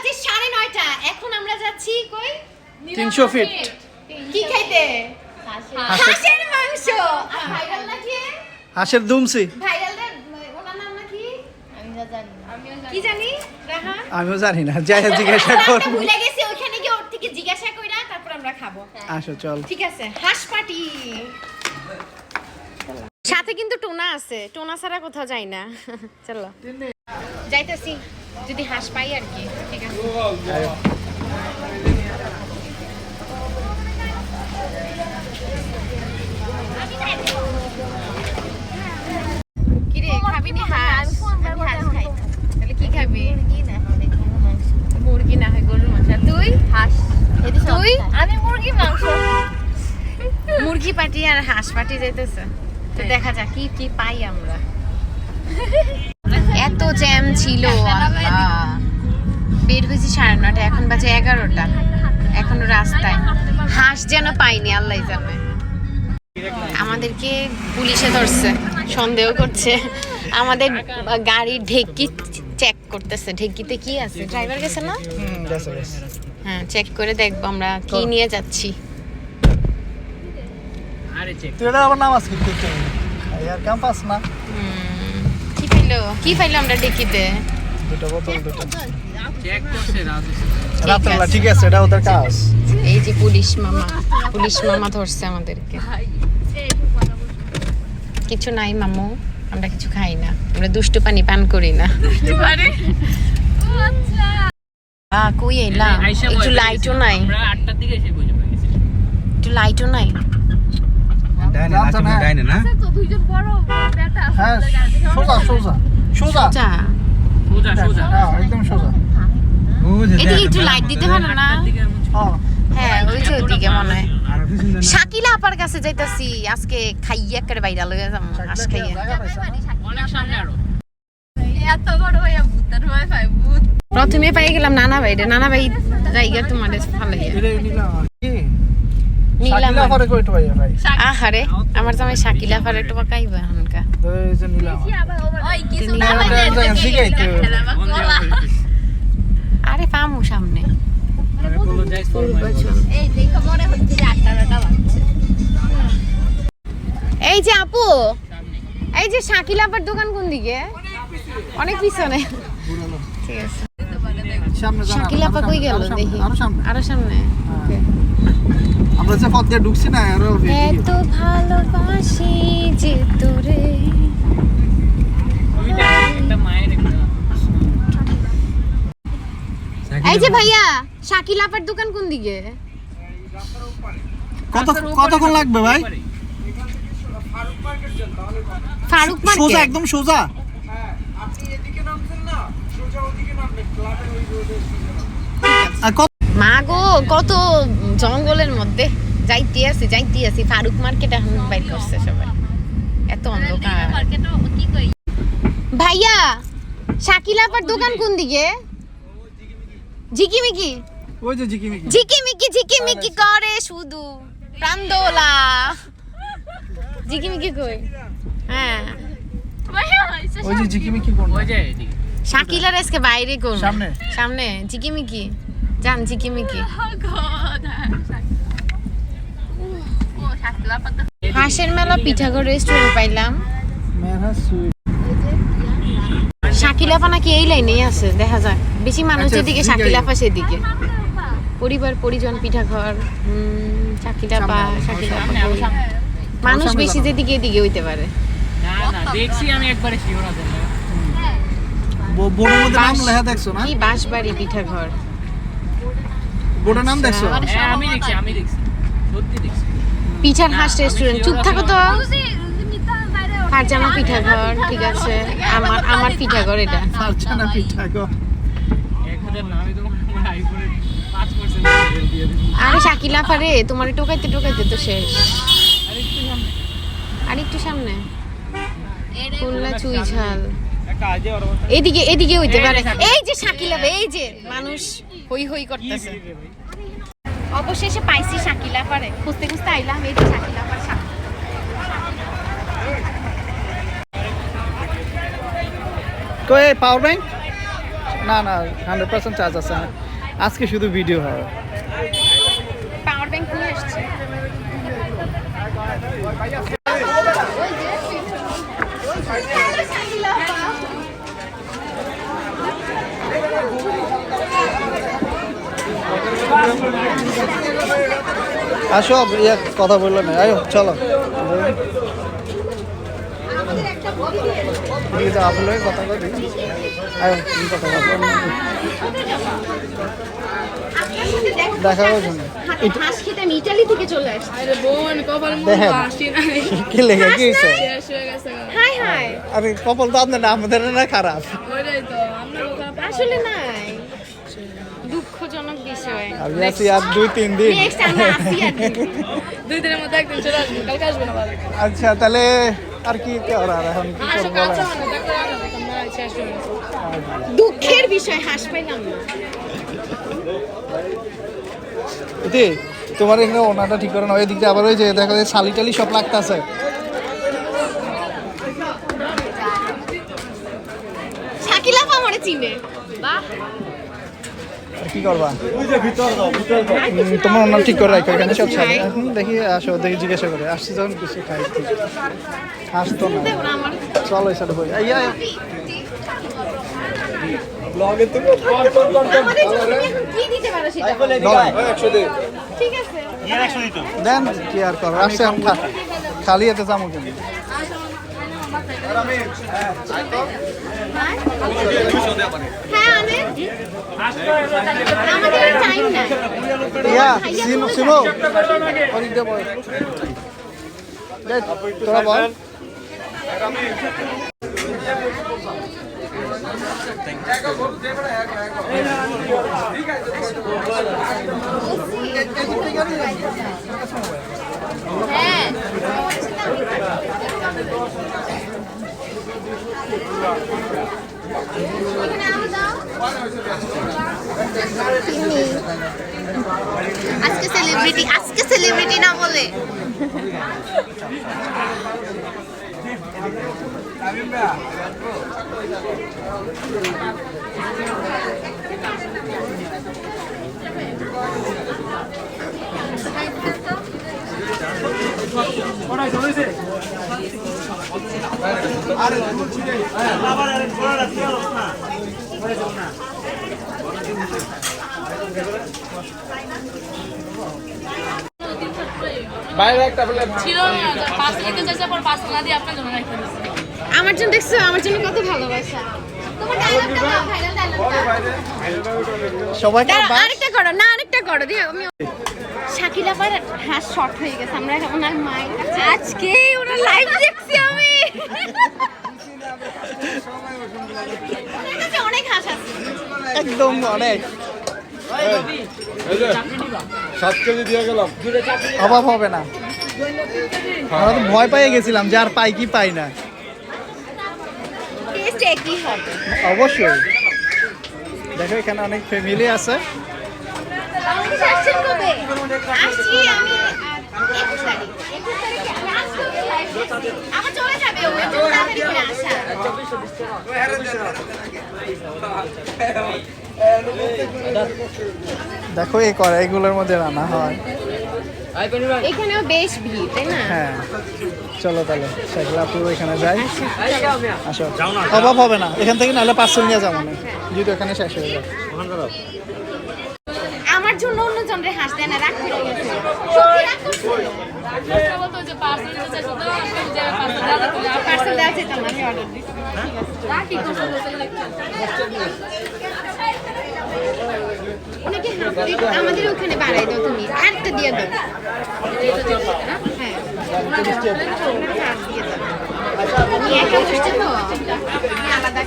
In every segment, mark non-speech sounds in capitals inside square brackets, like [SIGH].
বাজে সাড়ে নয়টা। এখন আমরা যাচ্ছি কই? তিনশো ফিট কি খাইতে হাঁসের- হাঁসের মাংস। ভাইরাল নাকি? হাঁসের দুমসি। আমিও জানি না। যাই জিজ্ঞাসা করব। ভুলে গেছি ওখানে গিয়ে ওর থেকে জিজ্ঞাসা কইরা তারপর আমরা খাব। আসো চল। ঠিক আছে হাঁস পাটি। সাথে কিন্তু টোনা আছে। টোনা ছাড়া কোথাও যাই না। চলো। যাইতেছি। যদি হাঁস পাই আর কি ঠিক আছে? কিরে খাবি নি হাঁস? হাঁস খাই। তাহলে কি খাবি? মুরগি না হয় গরুর মাংস। তুই? হাঁস। তুই? আমি মুরগি মাংস। মুরগি পাটি আর হাঁস পাটি যাইতেছে। তো দেখা যাক কি কি পাই আমরা। ছিল বের হয়েছি সাড়ে নটা এখন বাজে এগারোটা। এখনও রাস্তায়। হাঁস যেন পাইনি আল্লাহ জানে। আমাদেরকে পুলিশে ধরছে সন্দেহ করছে। আমাদের গাড়ির ঢেকি চেক করতেছে। ঢেকিতে কি আছে? ড্রাইভার গেছে না? হ্যাঁ চেক করে দেখব আমরা কি নিয়ে যাচ্ছি। আরে চেক তুই আবার নামাজ কি করতে আর ক্যাম্পাস না। পাইলো কি পাইলো আমরা ডেকিতে? দুটো বোতল দুটো। চেক করছে ঠিক আছে এটা ওদের কাজ। এই যে পুলিশ মামা পুলিশ মামা ধরছে আমাদেরকে। কিছু নাই মামু আমরা কিছু খাই না। আমরা দুষ্টু পানি পান করি না। কই এলাম? একটু লাইটও নাই। আমরা আটটার দিকে এসে বুঝে পেয়ে গেছি একটু লাইটও নাই? ডাইনে না জানা? ডাইনে না তো দুইজন বড় বেটা হ্যাঁ সোজা সোজা সোজা। সোজা। সোজা হ্যাঁ একদম সোজা। এদিকে একটু লাইট দিতে করতেছে। না? আটটার দিকে এমন ছিল। হ্যাঁ। হ্যাঁ ওই যে ওইদিকে মনে হয়। আর কিছু না শাকিলা আপার কাছে যাইতাছি আজকে খাইয়া করে বাইরা লয়ে যাম খাইয়া। অনেক সামনে আরও। এত বড় হইয়া ভূতের ভয় পাই ভূত। প্রথমে পাই গেলাম নানা ভাই রে নানা ভাই জায়গা তোমার ফালাইয়া নিলাম আহারে আমার জামাই শাকিলা ফার একটু পাকাইবা। মন দেওয়া আরে পামু সামনে। মানে এই দেখো মনে হচ্ছে যে আপু এই যে শাকিলা আপার দোকান কোন দিকে? অনেক পিছনে। ঠিক আছে। সামনে শাকিলা আপা কই গেল? দেখি। আরও সামনে। আরও সামনে। হ্যাঁ। আমরা যে পথ দিয়ে ঢুকছি না আরও এত ভালোবাসি যে তোরে। এই যে ভাইয়া শাকিলা আপার দোকান কোন দিকে? কত কতক্ষণ লাগবে ভাই? ফারুক সোজা একদম সোজা আর কত মা গো কত জঙ্গলের মধ্যে। যাইতে আছি যাইতে আছি ফারুক মার্কেট এখন বাইর করছে সবাই। এত অন্ধকার। মার্কেটও কি কই ভাইয়া শাকিলা আপার দোকান কোন দিকে? ঝিকিমিকি? ওই যে জিকিমিকি ঝিকিমিকি ঝিকিমিকি করে শুধু। প্রান্দোলা ঝিকিমিকি কই? হ্যাঁ। ওই যে জিকিমিকি কোন ওই যে এদিকে। শাকিলার আজকে বাইরে কোন? সামনে। সামনে ঝিকিমিকি। জান ঝিকিমিকি ও শাকলা পাতা হাঁসের মেলা পিঠাগড় রেস্টুরেন্ট পাইলাম শাকিলাফা নাকি এই লাইনেই আছে দেখা যাক বেশি মানুষ আচ্ছা, যেদিকে আছে। শাকিলাফা সেদিকে পরিবার পরিজন পিঠাঘর কই? সামনে। মানুষ বেশি। যেদিকে এদিকে হইতে পারে দেখছি আমি একবারে শিওর আছে বোর্ডের মধ্যে নাম বাঁশ- লেখা দেখছ না কি বাঁশবাড়ি পিঠাঘর বোর্ডের নাম দেখছ? হ্যাঁ আমি দেখছি আমি দেখছি। সত্যি দেখছি। পিঠার হাঁস রেস্টুরেন্ট। চুপ থাকো তো। ফারজানা পিঠাঘর ঠিক আছে। আমার আমার পিঠাঘর এটা। ফারজানা পিঠা গো এক হাজার নামই তো আমার আইফোনে পাঁচ পার্সেন্ট দিয়ে দিবি আরে শাকিলাফা রে তোমার টোকাইতে টোকাইতে তো শেষ। আর একটু সামনে। আর খুলনা চুই ঝাল এদিকে এদিকে হইতে পারে এই যে শাকিলা এই যে মানুষ। হই হই করতেছে। অবশেষে পাইছি শাকিলা পারে। খুঁজতে খুঁজতে আইলাম এই যে শাকিলা পার তো কই পাওয়ার ব্যাংক না না হান্ড্রেড পার্সেন্ট চার্জ আছে আজকে শুধু ভিডিও হবে পাওয়ার ব্যাংক নিয়ে আসছে আসো ইয়ে কথা বলল না। আয়ো চলো। আপনার লগে কথা বলি। আয়ো তুমি কথা বলো। দেখা করো হাঁস খেতে আমি ইটালি থেকে চলে আসছি। আরে বোন কপাল মুখ আসি নাই। কি লেগে কি হয়েছে শেষ গেছে হাই হাই। আরে কপাল তো আপনার না আমাদের না খারাপ। ওইটাই তো আমরা আসলে বিষয় আমি আছি আর দুই তিন দিন। দুই দিনের মধ্যে একদিন চলে আসব কালকে আসব না আচ্ছা তাহলে আর কি করার এখন কি করব গেছে দুঃখের বিষয় হাঁস পাইলাম না এতে তোমার এখানে ওনাটা ঠিক করে না ওই দিক দিয়ে আবার ওই যে দেখো শালি টালি সব লাগতেছে। শাকিলা আমারে চিনে। বাহ। কি করবা? তোমার ওনার ঠিক করে রাখো এখানে সব শালি এখন দেখি আসো দেখি জিজ্ঞাসা করে। আসছি যখন কিছু খাই। আসতো না। চলো সাইডে বই আইয়া তুমি আছে। দেন কি আর করো আসছে খালি এতে যাব কিন্তু তোরা বল হ্যাঁ এখানে আলো দাও। আজকে সেলিব্রিটি আজকে সেলিব্রিটি না বলে ছিল না পাঁচ লিখতে চাইছে পর পাঁচ না দিয়ে আপনার জন্য রাখতে আমার জন্য দেখছ আমার জন্য কত ভালোবাসা। আরেকটা করো না আরেকটা করো দিয়ে আমি শাকিলা পার হাঁস শর্ট হয়ে গেছে আমরা এখন ওনার মায়ের কাছে আজকে ওনার লাইভ দেখছি আমি। [LAUGHS] অনেক একদম অনেক। সাত কেজি দিয়ে গেলাম। অভাব হবে না। আমরা তো ভয় পাইয়ে গেছিলাম যে আর পাই কি পাই না। টেস্ট একই হবে। অবশ্যই। দেখো এখানে অনেক ফ্যামিলি আছে। আমার চলে যাবে ওই জন্য তাড়াতাড়ি করে আসা দেখো এই কড়াইগুলোর মধ্যে রান্না হয়। এখানেও বেশ ভিড় তাই না? হ্যাঁ। চলো তাহলে এখানে যাই। আসো। অভাব হবে না। এখান থেকে নাহলে পার্সেল নিয়ে যাব না। যদি এখানে শেষ হয়ে যায়। আমার জন্য অন্য জনের হাঁস দেয় না, রাগ করে গেছে। সত্যি রাগ করছে কথা বলতো যে পার্সেল দিতে চাইছো তো আমাকে যে পার্সেল দাও তুমি পার্সেল দেওয়া যেত আমি অর্ডার দিচ্ছি রাখি করতে বলতে দেখতে ওনাকে হাফ প্লেট আমাদের ওখানে বাড়াই দাও তুমি, আরেকটা দিয়ে দাও। হ্যাঁ। তো আলাদা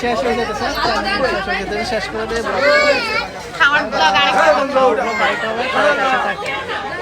শেষ হয়ে যেতেছে শেষ করে দিয়ে খাওয়ার ব্লগ আরেকটা হবে